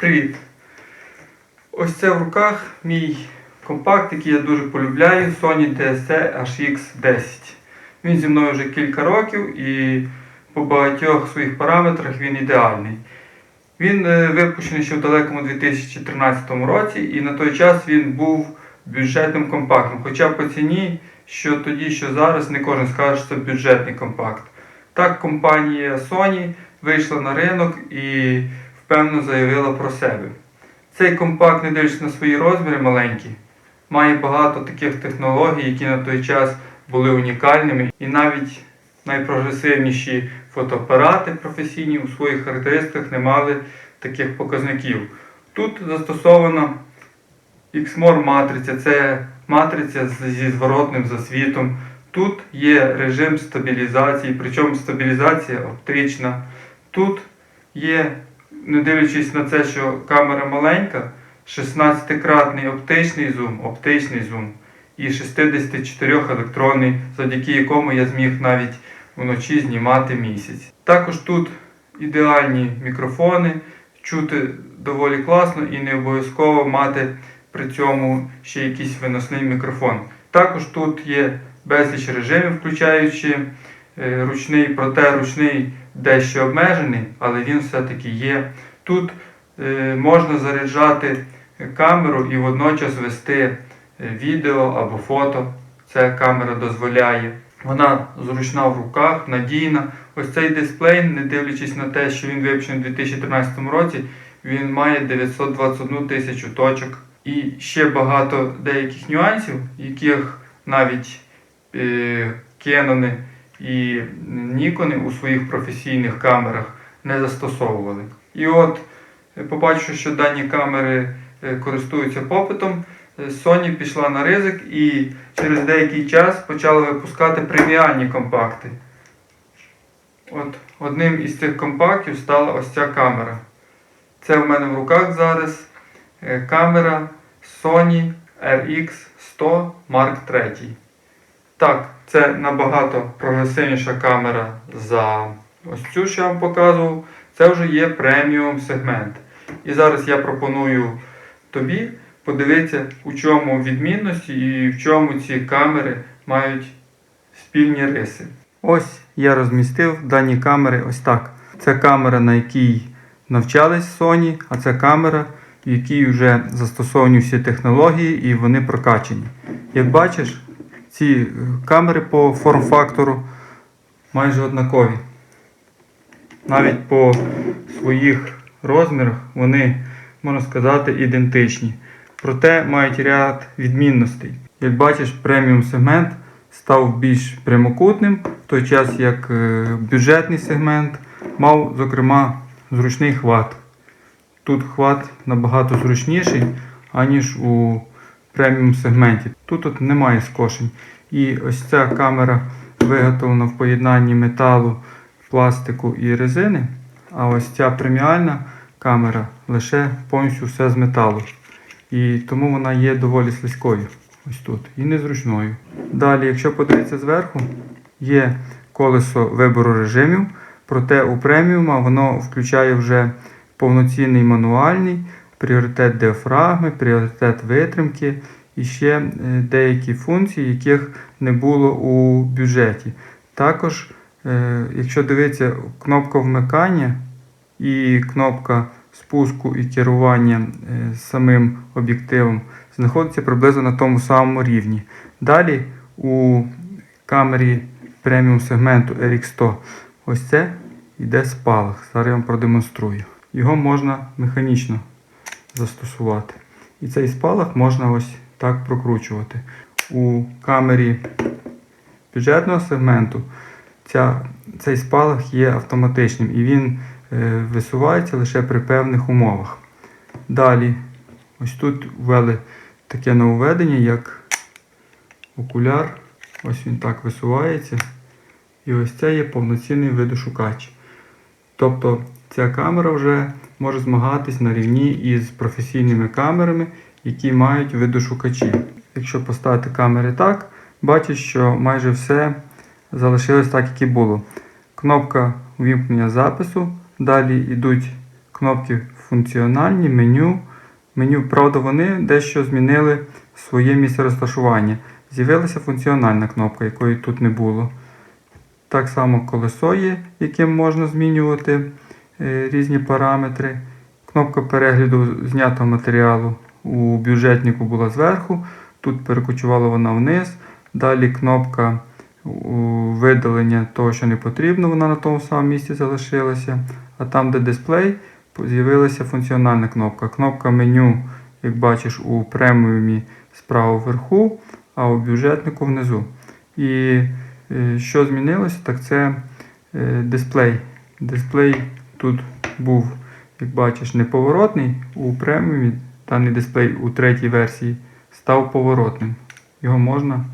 Привіт! Ось це в руках мій компакт, який я дуже полюбляю, Sony DSC HX10. Він зі мною вже кілька років і по багатьох своїх параметрах він ідеальний. Він е, випущений ще в далекому 2013 році, і на той час він був бюджетним компактом. Хоча по ціні, що тоді, що зараз, не кожен скаже, що це бюджетний компакт. Так, компанія Sony вийшла на ринок і впевнено заявила про себе. Цей компакт, не дивлячись на свої розміри маленькі, має багато таких технологій, які на той час були унікальними, і навіть найпрогресивніші фотоапарати професійні у своїх характеристиках не мали таких показників. Тут застосована XMOR матриця, це матриця зі зворотним засвітом. Тут є режим стабілізації, причому стабілізація оптична. Тут є, не дивлячись на це, що камера маленька, 16-кратний оптичний зум, оптичний зум і 64 електронний, завдяки якому я зміг навіть вночі знімати місяць. Також тут ідеальні мікрофони, чути доволі класно і не обов'язково мати при цьому ще якийсь виносний мікрофон. Також тут є безліч режимів, включаючи е, ручний, проте ручний дещо обмежений, але він все-таки є. Тут е, можна заряджати камеру і водночас вести е, відео або фото. Це камера дозволяє. Вона зручна в руках, надійна. Ось цей дисплей, не дивлячись на те, що він випущений у 2013 році, він має 921 тисячу точок. І ще багато деяких нюансів, яких навіть е, Canon і Nikon у своїх професійних камерах не застосовували. І от, е, побачивши, що дані камери е, користуються попитом, е, Sony пішла на ризик і через деякий час почала випускати преміальні компакти. От одним із цих компактів стала ось ця камера. Це в мене в руках зараз камера Sony RX100 Mark III. Так, це набагато прогресивніша камера за ось цю, що я вам показував. Це вже є преміум сегмент. І зараз я пропоную тобі подивитися, у чому відмінності і в чому ці камери мають спільні риси. Ось я розмістив дані камери ось так. Це камера, на якій навчались Sony, а це камера, в якій вже застосовані всі технології і вони прокачені. Як бачиш, ці е, камери по форм-фактору майже однакові. Навіть по своїх розмірах вони, можна сказати, ідентичні. Проте мають ряд відмінностей. Як бачиш, преміум сегмент став більш прямокутним, в той час як е, бюджетний сегмент мав, зокрема, зручний хват. Тут хват набагато зручніший, аніж у преміум сегменті. Тут от немає скошень. І ось ця камера виготовлена в поєднанні металу, пластику і резини. А ось ця преміальна камера лише повністю все з металу. І тому вона є доволі слизькою. Ось тут. І незручною. Далі, якщо подивитися зверху, є колесо вибору режимів. Проте у преміума воно включає вже повноцінний мануальний, пріоритет діафрагми, пріоритет витримки і ще е, деякі функції, яких не було у бюджеті. Також, е, якщо дивитися, кнопка вмикання і кнопка спуску і керування е, самим об'єктивом знаходиться приблизно на тому самому рівні. Далі у камері преміум сегменту RX100 ось це йде спалах. Зараз я вам продемонструю. Його можна механічно застосувати. І цей спалах можна ось так прокручувати. У камері бюджетного сегменту ця, цей спалах є автоматичним і він е, висувається лише при певних умовах. Далі, ось тут ввели таке нововведення, як окуляр. Ось він так висувається. І ось це є повноцінний видошукач. Тобто ця камера вже може змагатись на рівні із професійними камерами, які мають видошукачі. Якщо поставити камери так, бачиш, що майже все залишилось так, як і було. Кнопка вимкнення запису, далі йдуть кнопки функціональні меню. Меню, правда, вони дещо змінили своє місце розташування. З'явилася функціональна кнопка, якої тут не було. Так само колесо є, яким можна змінювати різні параметри. Кнопка перегляду знятого матеріалу у бюджетнику була зверху, тут перекочувала вона вниз. Далі кнопка видалення того, що не потрібно, вона на тому самому місці залишилася. А там, де дисплей, з'явилася функціональна кнопка. Кнопка меню, як бачиш, у преміумі справа вверху, а у бюджетнику внизу. І е, що змінилося, так це е, дисплей. Дисплей тут був, як бачиш, неповоротний. У преміумі даний дисплей у третій версії став поворотним. Його можна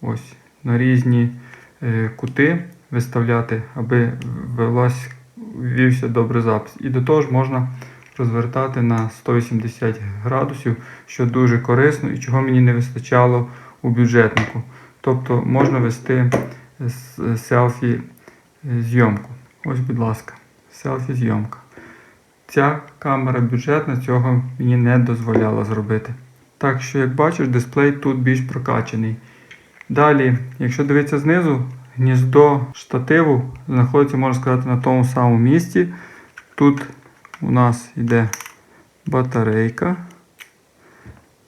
ось на різні е, кути виставляти, аби велась, вівся добрий запис. І до того ж можна розвертати на 180 градусів, що дуже корисно і чого мені не вистачало у бюджетнику. Тобто можна вести селфі е, зйомку. Ось, будь ласка, селфі зйомка. Ця камера бюджетна цього мені не дозволяла зробити. Так що, як бачиш, дисплей тут більш прокачаний. Далі, якщо дивитися знизу, гніздо штативу знаходиться, можна сказати, на тому самому місці. Тут у нас йде батарейка.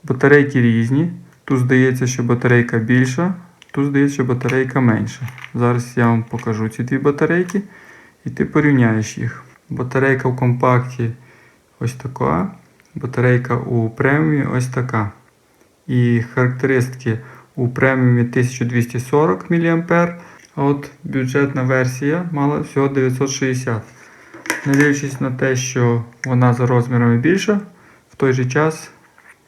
Батарейки різні. Тут здається, що батарейка більша, тут здається, що батарейка менша. Зараз я вам покажу ці дві батарейки і ти порівняєш їх. Батарейка в компакті ось така, батарейка у преміумі ось така. І характеристики у преміумі 1240 мА, а от бюджетна версія мала всього 960. Не дивлячись на те, що вона за розмірами більша, в той же час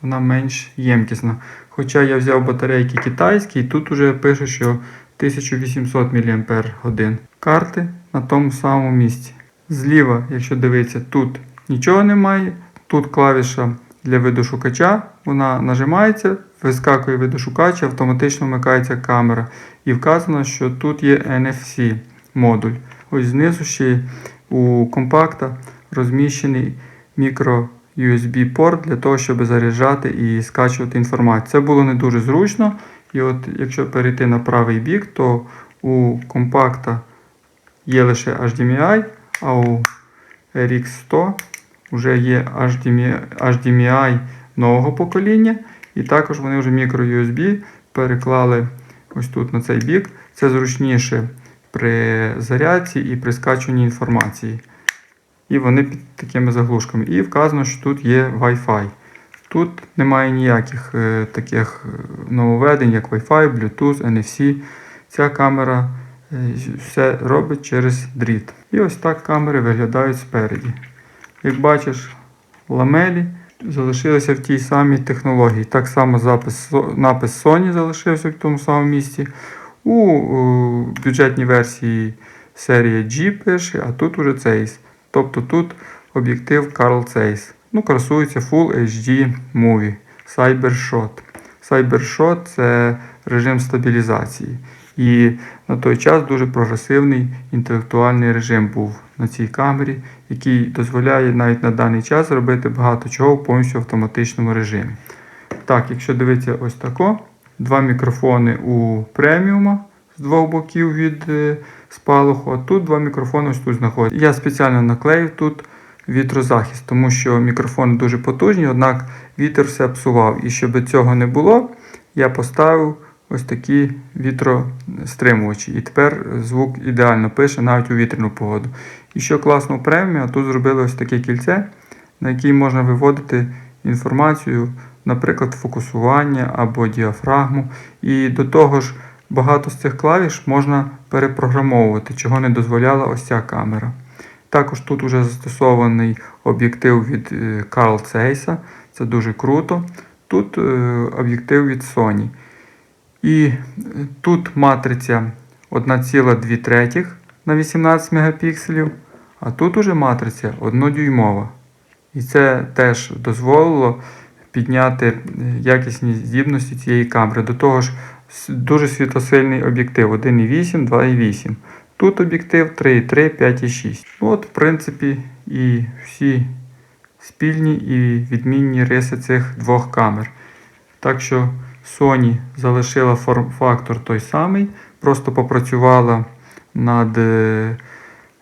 вона менш ємкісна. Хоча я взяв батарейки китайські, і тут уже пише, що 1800 мАч. Карти на тому самому місці. Зліва, якщо дивитися, тут нічого немає. Тут клавіша для видошукача, вона нажимається, вискакує видошукач, автоматично вмикається камера. І вказано, що тут є NFC модуль. Ось знизу ще у компакта розміщений мікро USB порт для того, щоб заряджати і скачувати інформацію. Це було не дуже зручно. І от якщо перейти на правий бік, то у компакта є лише HDMI, а у RX 100 вже є HDMI, нового покоління. І також вони вже мікро-USB переклали ось тут на цей бік. Це зручніше при зарядці і при скачуванні інформації. І вони під такими заглушками. І вказано, що тут є Wi-Fi. Тут немає ніяких е, таких е, нововведень, як Wi-Fi, Bluetooth, NFC. Ця камера все робить через дріт. І ось так камери виглядають спереді. Як бачиш, ламелі залишилися в тій самій технології. Так само запис, напис Sony залишився в тому самому місці. У, бюджетній версії серія G пише, а тут уже Zeiss. Тобто тут об'єктив Carl Zeiss. Ну, красується Full HD Movie. Cybershot. Cybershot це режим стабілізації. І на той час дуже прогресивний інтелектуальний режим був на цій камері, який дозволяє навіть на даний час робити багато чого в повністю автоматичному режимі. Так, якщо дивитися ось тако, два мікрофони у преміума з двох боків від е, спалаху, а тут два мікрофони ось тут знаходяться. Я спеціально наклеїв тут вітрозахист, тому що мікрофони дуже потужні, однак вітер все псував. І щоб цього не було, я поставив ось такі вітростримувачі. І тепер звук ідеально пише навіть у вітряну погоду. І що класно в преміумі, а тут зробили ось таке кільце, на яке можна виводити інформацію, наприклад, фокусування або діафрагму. І до того ж, багато з цих клавіш можна перепрограмовувати, чого не дозволяла ось ця камера. Також тут вже застосований об'єктив від е, Carl Zeiss, це дуже круто. Тут е, об'єктив від Sony. І тут матриця 1,2 третіх на 18 мегапікселів, а тут уже матриця 1 дюймова. І це теж дозволило підняти е, якісні здібності цієї камери. До того ж, дуже світосильний об'єктив 1,8, 2,8. Тут об'єктив 3,3, 5,6. Ну, От, в принципі, і всі спільні і відмінні риси цих двох камер. Так що Sony залишила форм-фактор той самий, просто попрацювала над е,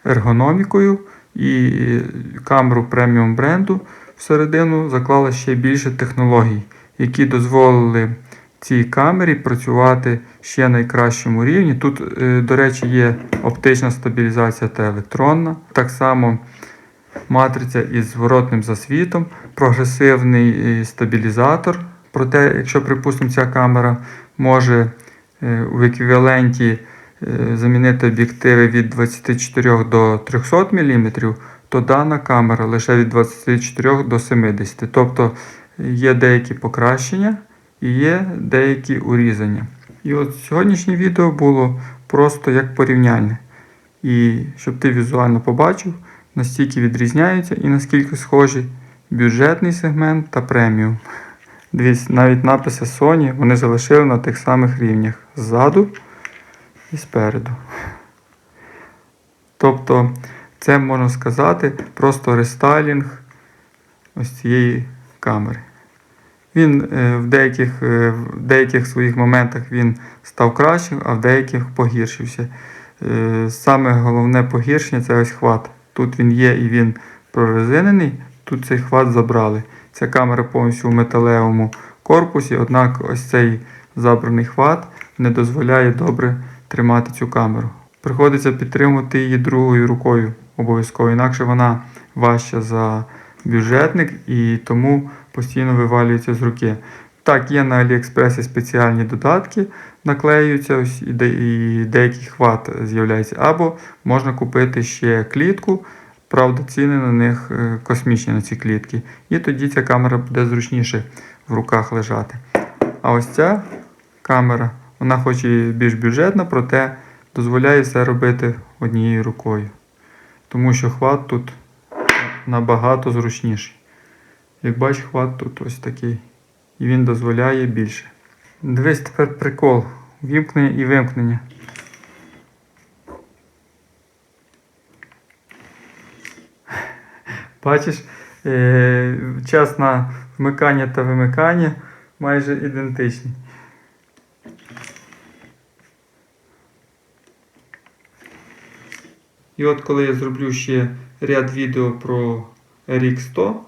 ергономікою і камеру преміум бренду всередину заклала ще більше технологій, які дозволили цій камері працювати ще на найкращому рівні. Тут, е, до речі, є оптична стабілізація та електронна. Так само матриця із зворотним засвітом, прогресивний е, стабілізатор. Проте, якщо, припустимо, ця камера може е, в еквіваленті е, замінити об'єктиви від 24 до 300 мм, то дана камера лише від 24 до 70 Тобто є деякі покращення і є деякі урізання. І от сьогоднішнє відео було просто як порівняльне. І щоб ти візуально побачив, настільки відрізняються і наскільки схожі бюджетний сегмент та преміум. Дивіться, навіть написи Sony вони залишили на тих самих рівнях ззаду і спереду. Тобто, це можна сказати просто рестайлінг ось цієї камери. Він е, в деяких, е, в деяких своїх моментах він став кращим, а в деяких погіршився. Е, Саме головне погіршення це ось хват. Тут він є і він прорезинений, тут цей хват забрали. Ця камера повністю в металевому корпусі, однак ось цей забраний хват не дозволяє добре тримати цю камеру. Приходиться підтримувати її другою рукою обов'язково, інакше вона важча за бюджетник і тому постійно вивалюється з руки. Так, є на Аліекспресі спеціальні додатки, наклеюються ось і, деякий хват з'являється. Або можна купити ще клітку, правда, ціни на них е, космічні на ці клітки. І тоді ця камера буде зручніше в руках лежати. А ось ця камера, вона хоч і більш бюджетна, проте дозволяє все робити однією рукою. Тому що хват тут набагато зручніший. Як бачиш, хват тут ось такий. І він дозволяє більше. Дивись тепер прикол. Вімкнення і вимкнення. Бачиш, е, час на вмикання та вимикання майже ідентичні. І от коли я зроблю ще ряд відео про RX 100,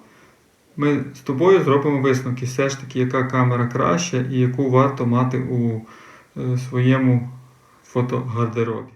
ми з тобою зробимо висновки, все ж таки, яка камера краща і яку варто мати у е, своєму фотогардеробі.